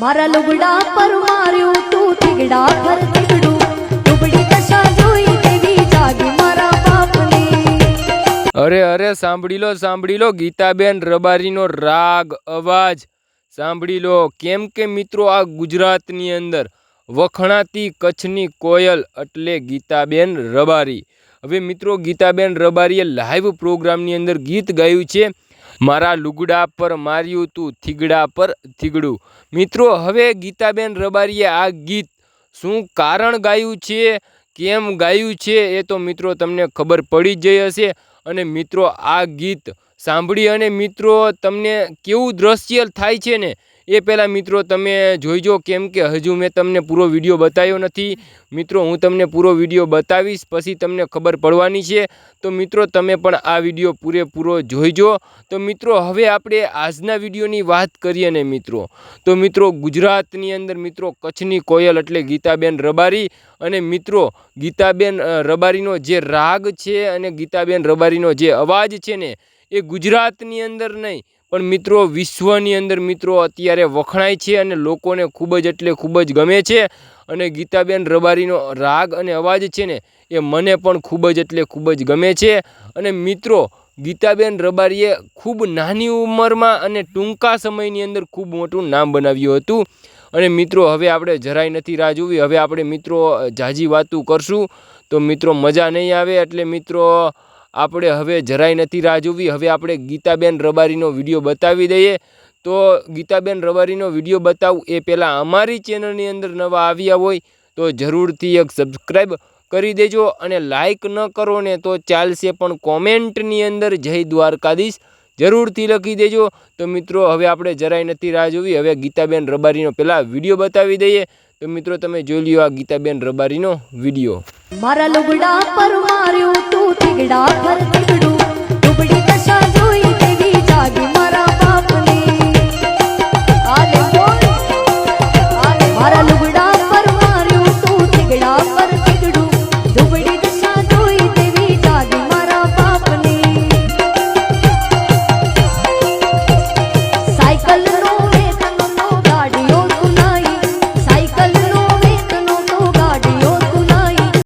મારા લુગડા પર માર્યું તું ઠીગડા પર અરે અરે, સાંભળી લો સાંભળી લો, ગીતાબેન રબારીનો રાગ, અવાજ. સાંભળી લો, કેમ કે મિત્રો આ ગુજરાતની અંદર વખણાતી કચ્છની કોયલ એટલે ગીતાબેન રબારી. હવે મિત્રો, ગીતાબેન રબારીએ લાઈવ પ્રોગ્રામની અંદર ગીત ગાયું છે. મારા લુગડા પર માર્યું તું, થીગડા પર થીગડું. મિત્રો, હવે ગીતાબેન રબારીએ આ ગીત શું કારણ ગાયું છે? કેમ ગાયું છે? એ તો મિત્રો તમને ખબર પડી જ જઈ હશે. અને મિત્રો, આ ગીત સાંભળી અને મિત્રો, તમને કેવું દ્રશ્ય થાય છે ને? એ પહેલાં મિત્રો તમે જોઈજો કેમ કે હજુ મેં તમને પૂરો વીડિયો બતાવ્યો નથી. મિત્રો, હું તમને પૂરો વીડિયો બતાવીશ, પછી તમને ખબર પડવાની છે. તો મિત્રો, તમે પણ આ વીડિયો પૂરેપૂરો જોઈજો. તો મિત્રો, હવે આપણે આજના વિડીયોની વાત કરીએ ને મિત્રો. તો મિત્રો, ગુજરાતની અંદર મિત્રો કચ્છની કોયલ એટલે ગીતાબેન રબારી અને મિત્રો, ગીતાબેન રબારીનો જે રાગ છે અને ગીતાબેન રબારીનો જે અવાજ છે ને, એ ગુજરાતની અંદર નહીં પણ મિત્રો, વિશ્વની અંદર મિત્રો અત્યારે વખણાય છે અને લોકોને ખૂબ જ એટલે ખૂબ જ ગમે છે. અને ગીતાબેન રબારીનો રાગ અને અવાજ છે ને, એ મને પણ ખૂબ જ એટલે ખૂબ જ ગમે છે. અને મિત્રો, ગીતાબેન રબારીએ ખૂબ નાની ઉંમરમાં અને ટૂંકા સમયની અંદર ખૂબ મોટું નામ બનાવ્યું હતું. અને મિત્રો, હવે આપણે જરાય નથી રાહ જોવી. હવે આપણે મિત્રો, જાજી વાતું કરશું. તો મિત્રો, મજા નહીં આવે એટલે મિત્રો આપણે હવે જરાય નથી રાહ જોવી. હવે આપણે ગીતાબેન રબારીનો વીડિયો બતાવી દઈએ. તો ગીતાબેન રબારીનો વીડિયો બતાવું એ પહેલાં અમારી ચેનલની અંદર નવા આવ્યા હોય તો જરૂરથી એક સબસ્ક્રાઈબ કરી દેજો અને લાઇક ન કરો ને તો ચાલશે પણ કોમેન્ટની અંદર જય દ્વારકાધીશ. જરૂરથી લખી દેજો. તો મિત્રો, હવે આપણે જરાય નથી રાહ જોવી. હવે ગીતાબેન રબારીનો પહેલાં વીડિયો બતાવી દઈએ. તો મિત્રો, તમે જોઈ લ્યો આ ગીતાબેન રબારીનો વીડિયો. મારા લુગડા પર તું ટીગડા પર ટીગડું ડુબડી કશા જોઈ